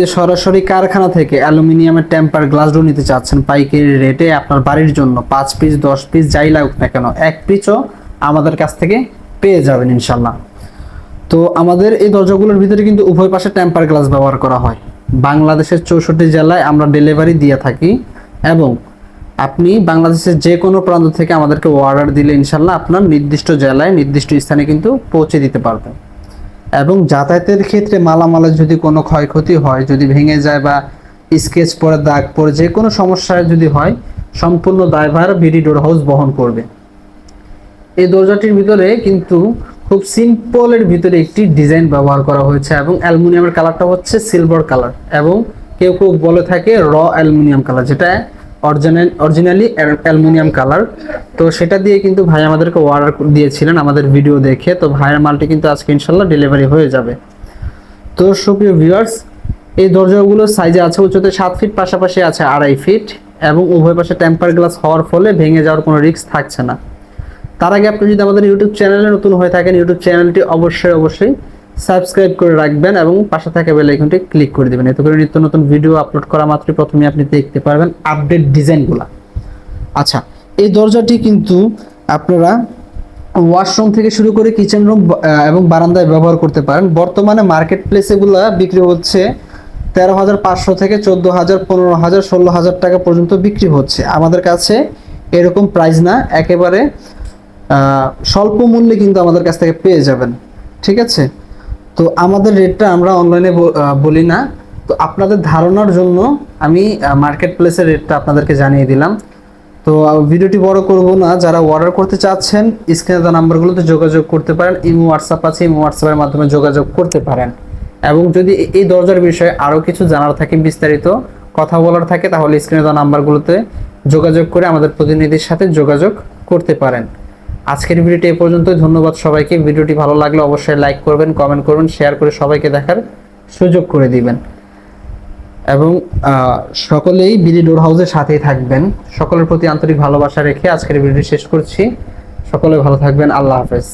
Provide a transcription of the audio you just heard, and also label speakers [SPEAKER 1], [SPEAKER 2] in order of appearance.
[SPEAKER 1] যে সরাসরি কারখানা থেকে অ্যালুমিনিয়ামের টেম্পার গ্লাস ডোর নিতে চাচ্ছেন, পাইকারি রেটে আপনার বাড়ির জন্য পাঁচ পিস, দশ পিস, যাই লাগুক না কেন, এক পিসও আমাদের কাছ থেকে পেয়ে যাবেন ইনশাল্লাহ। তো আমাদের এই দরজাগুলোর ভিতরে কিন্তু উভয় পাশে টেম্পার গ্লাস ব্যবহার করা হয়। বাংলাদেশের চৌষট্টি জেলায় আমরা ডেলিভারি দিয়ে থাকি এবং আপনি বাংলাদেশের যে কোনো প্রান্ত থেকে আমাদেরকে অর্ডার দিলে ইনশাল্লাহ আপনার নির্দিষ্ট জেলায়, নির্দিষ্ট স্থানে কিন্তু পৌঁছে দিতে পারবেন। এবং যাতায়াতের ক্ষেত্রে মালামালের যদি কোনো ক্ষয়ক্ষতি হয়, যদি ভেঙে যায় বা স্কেচ পরে দাগ পরে যে কোনো সমস্যায় যদি হয়, সম্পূর্ণ দায়ভার বিডি ডোর হাউস বহন করবে। এই দরজাটির ভিতরে কিন্তু খুব সিম্পলের ভিতরে একটি ডিজাইন ব্যবহার করা হয়েছে এবং অ্যালুমিনিয়ামের কালারটা হচ্ছে সিলভার কালার এবং কেউ কেউ বলে থাকে র অ্যালুমিনিয়াম কালার যেটা অরিজিনাল, অরিজিনালি অ্যালুমিনিয়াম কালার। তো সেটা দিয়ে কিন্তু ভাই আমাদেরকে অর্ডার দিয়েছিলেন আমাদের ভিডিও দেখে। তো ভাইয়ের মালটি কিন্তু আজকে ইনশাল্লাহ ডেলিভারি হয়ে যাবে। তো সুপ্রিয় ভিউয়ার্স এই দরজাগুলো সাইজে আছে উচ্চতে সাত ফিট পাশাপাশি আছে আড়াই ফিট এবং উভয় পাশে টেম্পার গ্লাস হওয়ার ফলে ভেঙে যাওয়ার কোনো রিস্ক থাকছে না। তার আগে আপনি যদি আমাদের ইউটিউব চ্যানেলে নতুন হয়ে থাকেন ইউটিউব চ্যানেলটি অবশ্যই অবশ্যই সাবস্ক্রাইব করে রাখবেন এবং পাশে থাকা বেল আইকনটি ক্লিক করে দিবেন। এতে করে নিত্য নতুন ভিডিও আপলোড করা মাত্রই প্রথমে আপনি দেখতে পারবেন আপডেট ডিজাইনগুলো। আচ্ছা এই দরজাটি কিন্তু আপনারা ওয়াশরুম থেকে শুরু করে কিচেন রুম এবং বারান্দায় ব্যবহার করতে পারেন। বর্তমানে মার্কেট প্লেসেগুলো বিক্রি হচ্ছে তেরো হাজার পাঁচশো থেকে চোদ্দ হাজার, পনেরো হাজার, ষোলো হাজার টাকা পর্যন্ত বিক্রি হচ্ছে। আমাদের কাছে এরকম প্রাইস না, একেবারে স্বল্প মূল্যে কিন্তু আমাদের কাছ থেকে পেয়ে যাবেন। ঠিক আছে? তো আমাদের রেটটা আমরা অনলাইনে বলি না। তো আপনাদের ধারণার জন্য আমি মার্কেট প্লেসের রেটটা আপনাদেরকে জানিয়ে দিলাম। তো ভিডিওটি বড় করব না। যারা অর্ডার করতে চাচ্ছেন স্ক্রিনে দেওয়া নাম্বারগুলোতে যোগাযোগ করতে পারেন। ইমো হোয়াটসঅ্যাপ আছে। ইমো হোয়াটসঅ্যাপের মাধ্যমে যোগাযোগ করতে পারেন। এবং যদি এই দরজার বিষয়ে আরও কিছু জানার থাকে, বিস্তারিত কথা বলার থাকে, তাহলে স্ক্রিনে দেওয়া নাম্বারগুলোতে যোগাযোগ করে আমাদের প্রতিনিধির সাথে যোগাযোগ করতে পারেন। আজকের ভিডিওটি এ পর্যন্ত ধন্যবাদ সবাইকে। ভিডিওটি ভালো লাগলে অবশ্যই লাইক করবেন, কমেন্ট করবেন, শেয়ার করে সবাইকে দেখার সুযোগ করে দিবেন। এবং সকলেই বিলি ডোর হাউসের সাথেই থাকবেন। সকলের প্রতি আন্তরিক ভালোবাসা রেখে আজকের ভিডিওটি শেষ করছি। সকলে ভালো থাকবেন। আল্লাহ হাফেজ।